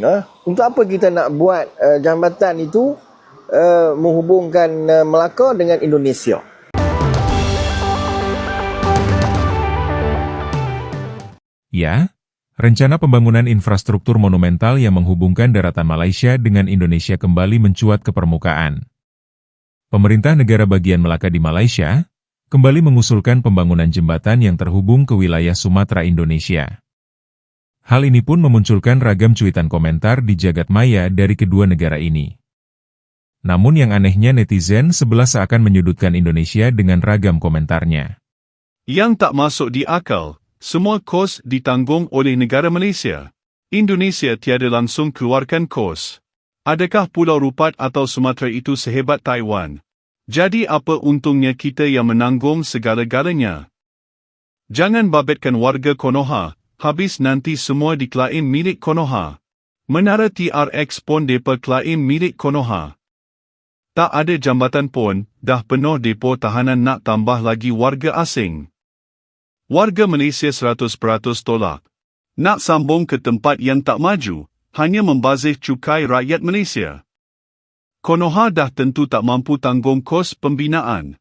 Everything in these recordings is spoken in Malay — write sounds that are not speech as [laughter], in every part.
Ha? Untuk apa kita nak buat uh, jambatan itu uh, menghubungkan uh, Melaka dengan Indonesia? Ya, rencana pembangunan infrastruktur monumental yang menghubungkan daratan Malaysia dengan Indonesia kembali mencuat ke permukaan. Pemerintah negara bagian Melaka di Malaysia kembali mengusulkan pembangunan jembatan yang terhubung ke wilayah Sumatera Indonesia. Hal ini pun memunculkan ragam cuitan komentar di jagat maya dari kedua negara ini. Namun yang anehnya netizen sebelah seakan menyudutkan Indonesia dengan ragam komentarnya. Yang tak masuk di akal, semua kos ditanggung oleh negara Malaysia. Indonesia tiada langsung keluarkan kos. Adakah Pulau Rupat atau Sumatera itu sehebat Taiwan? Jadi apa untungnya kita yang menanggung segala-galanya? Jangan babetkan warga Konoha, habis nanti semua diklaim milik Konoha. Menara TRX pun depa klaim milik Konoha. Tak ada jambatan pun, dah penuh depo tahanan nak tambah lagi warga asing. Warga Malaysia 100% tolak. Nak sambung ke tempat yang tak maju, hanya membazir cukai rakyat Malaysia. Konoha dah tentu tak mampu tanggung kos pembinaan.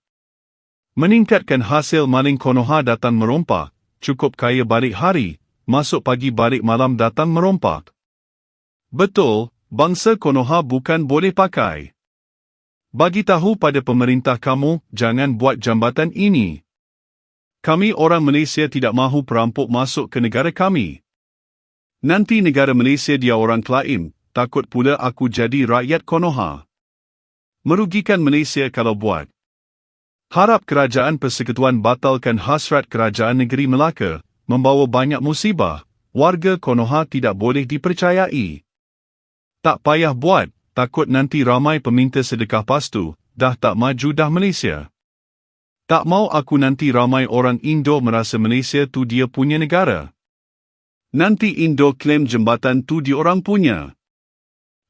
Meningkatkan hasil maling Konoha datang merompak, cukup kaya balik hari, masuk pagi balik malam datang merompak. Betul, bangsa Konoha bukan boleh pakai. Bagi tahu pada pemerintah kamu, jangan buat jambatan ini. Kami orang Malaysia tidak mahu perampok masuk ke negara kami. Nanti negara Malaysia dia orang klaim, takut pula aku jadi rakyat Konoha. Merugikan Malaysia kalau buat. Harap kerajaan persekutuan batalkan hasrat kerajaan negeri Melaka, membawa banyak musibah, warga Konoha tidak boleh dipercayai. Tak payah buat, takut nanti ramai peminta sedekah pastu, dah tak maju dah Malaysia. Tak mau aku nanti ramai orang Indo merasa Malaysia tu dia punya negara. Nanti Indo klaim jembatan tu di orang punya.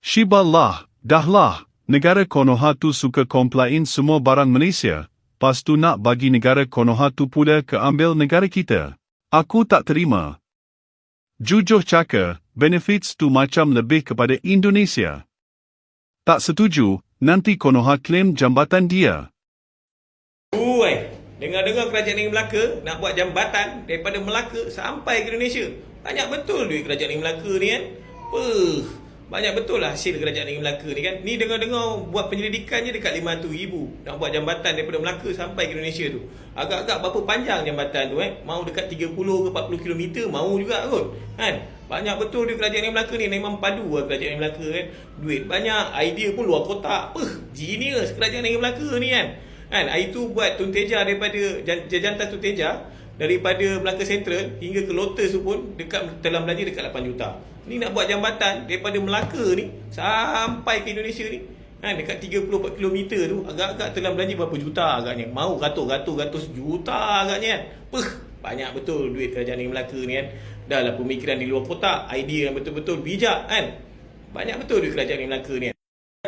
Shiballah, dahlah, negara Konoha tu suka komplain semua barang Malaysia, pastu nak bagi negara Konoha tu pula ke ambil negara kita. Aku tak terima. Jujur cakap, benefits tu macam lebih kepada Indonesia. Tak setuju, nanti Konoha klaim jambatan dia. Ui, dengar-dengar kerajaan negeri Melaka nak buat jambatan daripada Melaka sampai ke Indonesia. Banyak betul duit kerajaan negeri Melaka ni kan. Puh, banyak betul lah hasil kerajaan negeri Melaka ni kan. Ni dengar-dengar buat penyelidikan je dekat 500 ribu. Nak buat jambatan daripada Melaka sampai ke Indonesia tu. Agak-agak berapa panjang jambatan tu eh. Mau dekat 30 ke 40 km, mau juga kot. Kan? Banyak betul duit kerajaan negeri Melaka ni. Memang padu lah kerajaan negeri Melaka kan. Duit banyak, idea pun luar kotak. Puh, genius kerajaan negeri Melaka ni kan. Kan, hari tu buat Tun Teja daripada jantan Tun Teja daripada Melaka Central hingga ke Lotus tu pun dekat dalam belanja dekat 8 juta. Ni nak buat jambatan daripada Melaka ni sampai ke Indonesia ni kan dekat 30 40 km tu agak-agak dalam belanja berapa juta agaknya. Mau ratus-ratus juta agaknya kan. Puh, banyak betul duit kerajaan negeri Melaka ni kan. Dah lah pemikiran di luar kotak, idea yang betul-betul bijak kan. Banyak betul duit kerajaan negeri Melaka ni kan.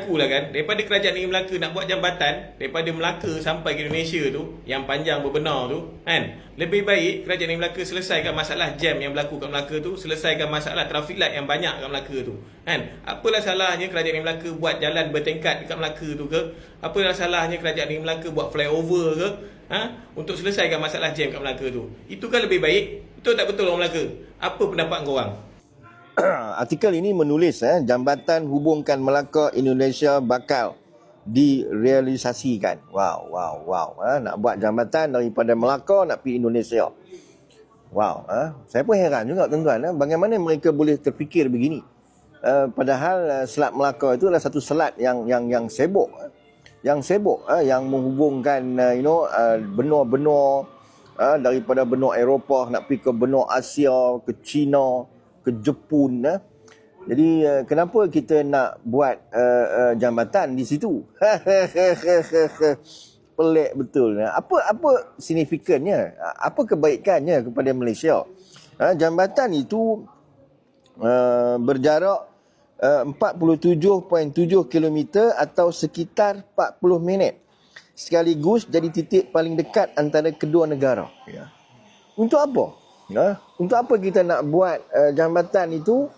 Lah kan, daripada kerajaan negeri Melaka nak buat jambatan daripada Melaka sampai ke Indonesia tu, yang panjang berbenar tu, kan? Lebih baik kerajaan negeri Melaka selesaikan masalah jam yang berlaku kat Melaka tu, selesaikan masalah traffic light yang banyak kat Melaka tu, kan? Apalah salahnya kerajaan negeri Melaka buat jalan bertingkat dekat Melaka tu ke? Apalah salahnya kerajaan negeri Melaka buat flyover ke? Ha? Untuk selesaikan masalah jam kat Melaka tu. Itu kan lebih baik. Betul tak betul orang Melaka? Apa pendapat kau? [clears throat] Artikel ini menulis eh, jambatan hubungkan Melaka Indonesia bakal direalisasikan. Wow, wow, wow. Eh, nak buat jambatan daripada Melaka nak pergi Indonesia. Wow, eh. saya pun heran juga tuan-tuan. Eh, bagaimana mereka boleh terfikir begini. Eh, padahal eh, Selat Melaka itu adalah satu selat yang yang yang sibuk. Eh. Yang sibuk, eh, yang menghubungkan eh, you know, eh, benua-benua eh, daripada benua Eropah nak pergi ke benua Asia, ke China, ke Jepun. Eh. Jadi uh, kenapa kita nak buat uh, uh, jambatan di situ? [laughs] Pelik betul. Apa apa signifikannya? Apa kebaikannya kepada Malaysia? Uh, jambatan itu uh, berjarak uh, 47.7 km atau sekitar 40 minit. Sekaligus jadi titik paling dekat antara kedua negara. Ya. Untuk apa? Ya. Untuk apa kita nak buat uh, jambatan itu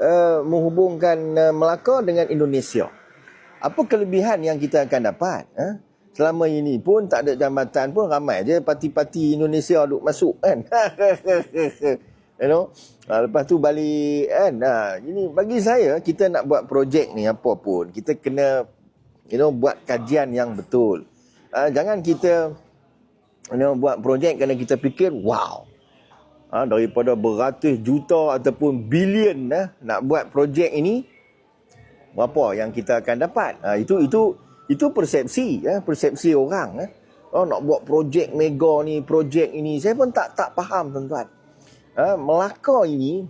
uh, menghubungkan uh, Melaka dengan Indonesia. Apa kelebihan yang kita akan dapat? Eh? Selama ini pun tak ada jambatan pun ramai je parti-parti Indonesia duk masuk kan. [laughs] you know. Ha, lepas tu balik kan. Ha, ini bagi saya kita nak buat projek ni apa pun kita kena you know buat kajian yang betul. Ha, jangan kita you know buat projek kerana kita fikir wow. Ha, daripada beratus juta ataupun bilion eh, nak buat projek ini berapa yang kita akan dapat. Ha, itu itu itu persepsi ya, persepsi orang eh. Oh nak buat projek mega ni, projek ini saya pun tak tak faham tuan-tuan. Ha, Melaka ini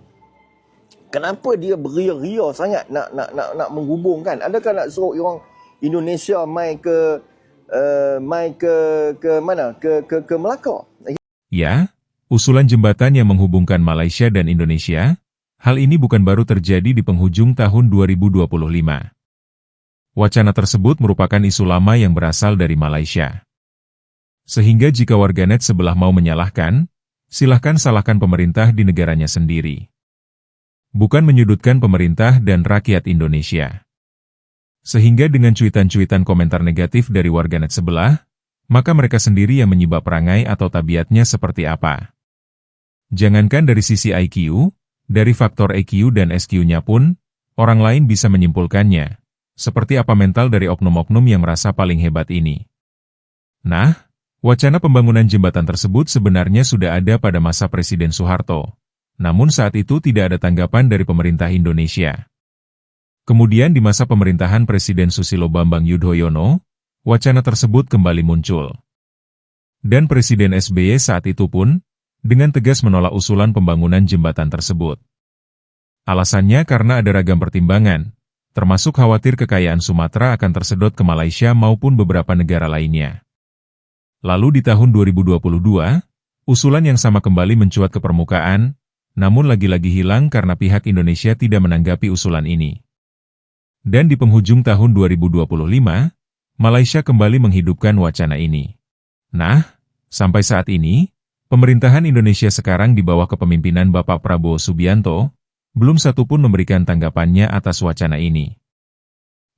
kenapa dia beria-ria sangat nak nak nak nak menghubungkan? Adakah nak suruh orang Indonesia mai ke uh, mai ke ke mana? Ke ke ke Melaka? Ya, usulan jembatan yang menghubungkan Malaysia dan Indonesia, hal ini bukan baru terjadi di penghujung tahun 2025. Wacana tersebut merupakan isu lama yang berasal dari Malaysia. Sehingga jika warganet sebelah mau menyalahkan, silahkan salahkan pemerintah di negaranya sendiri. Bukan menyudutkan pemerintah dan rakyat Indonesia. Sehingga dengan cuitan-cuitan komentar negatif dari warganet sebelah, maka mereka sendiri yang menyebab perangai atau tabiatnya seperti apa. Jangankan dari sisi IQ, dari faktor EQ dan SQ-nya pun, orang lain bisa menyimpulkannya, seperti apa mental dari oknum-oknum yang merasa paling hebat ini. Nah, Wacana pembangunan jembatan tersebut sebenarnya sudah ada pada masa Presiden Soeharto. Namun saat itu tidak ada tanggapan dari pemerintah Indonesia. Kemudian di masa pemerintahan Presiden Susilo Bambang Yudhoyono, wacana tersebut kembali muncul. Dan Presiden SBY saat itu pun, dengan tegas menolak usulan pembangunan jembatan tersebut. Alasannya karena ada ragam pertimbangan, termasuk khawatir kekayaan Sumatera akan tersedot ke Malaysia maupun beberapa negara lainnya. Lalu di tahun 2022, usulan yang sama kembali mencuat ke permukaan, namun lagi-lagi hilang karena pihak Indonesia tidak menanggapi usulan ini. Dan di penghujung tahun 2025, Malaysia kembali menghidupkan wacana ini. Nah, sampai saat ini, pemerintahan Indonesia sekarang di bawah kepemimpinan Bapak Prabowo Subianto, belum satupun memberikan tanggapannya atas wacana ini.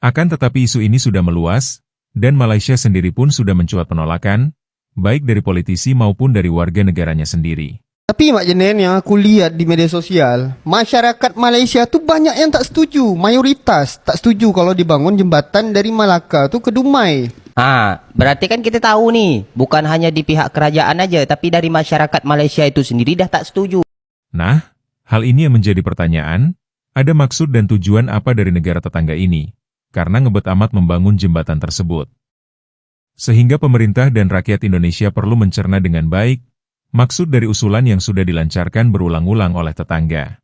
Akan tetapi isu ini sudah meluas, dan Malaysia sendiri pun sudah mencuat penolakan, baik dari politisi maupun dari warga negaranya sendiri. Tapi Mak Jenen yang aku lihat di media sosial, masyarakat Malaysia tu banyak yang tak setuju, mayoritas tak setuju kalau dibangun jembatan dari Malaka tu ke Dumai. Ha, berarti kan kita tahu nih, bukan hanya di pihak kerajaan aja, tapi dari masyarakat Malaysia itu sendiri dah tak setuju. Nah, hal ini yang menjadi pertanyaan, ada maksud dan tujuan apa dari negara tetangga ini? karena ngebet amat membangun jembatan tersebut. Sehingga pemerintah dan rakyat Indonesia perlu mencerna dengan baik, maksud dari usulan yang sudah dilancarkan berulang-ulang oleh tetangga.